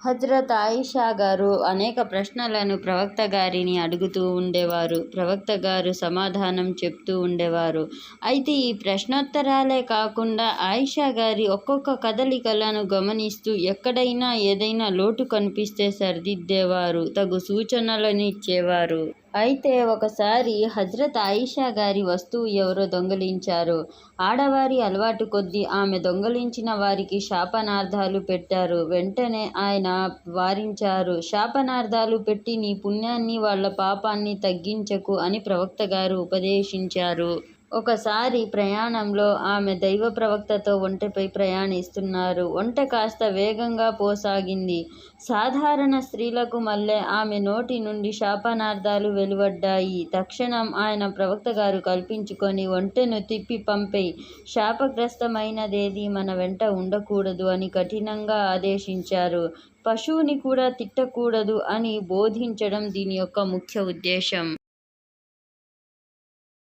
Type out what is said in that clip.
హజరత్ ఆయిషా గారు అనేక ప్రశ్నలను ప్రవక్త గారిని అడుగుతూ ఉండేవారు. ప్రవక్త గారు సమాధానం చెప్తూ ఉండేవారు. అయితే ఈ ప్రశ్నోత్తరాలే కాకుండా ఆయిషా గారి ఒక్కొక్క కదలికలను గమనిస్తూ ఎక్కడైనా ఏదైనా లోటు కనిపిస్తే సరిదిద్దేవారు తగు సూచనలను ఇచ్చేవారు. అయితే ఒకసారి హజ్రత్ ఆయిషా గారి వస్తువు ఎవరో దొంగిలించారు. ఆడవారి అలవాటు కొద్దీ ఆమె దొంగిలించిన వారికి శాపనార్థాలు పెట్టారు. వెంటనే ఆయన వారించారు. శాపనార్థాలు పెట్టి నీ పుణ్యాన్ని వాళ్ళ పాపాన్ని తగ్గించకు అని ప్రవక్త గారు ఉపదేశించారు. ఒకసారి ప్రయాణంలో ఆమె దైవ ప్రవక్తతో ఒంటెపై ప్రయాణిస్తున్నారు. ఒంటె కాస్త వేగంగా పోసాగింది. సాధారణ స్త్రీలకు మళ్ళీ ఆమె నోటి నుండి శాపనార్థాలు వెలువడ్డాయి. తక్షణం ఆయన ప్రవక్త గారు కల్పించుకొని ఒంటెను తిప్పి పంపే శాపగ్రస్తమైనదేది మన వెంట ఉండకూడదు అని కఠినంగా ఆదేశించారు. పశువుని కూడా తిట్టకూడదు అని బోధించడం దీని యొక్క ముఖ్య ఉద్దేశం.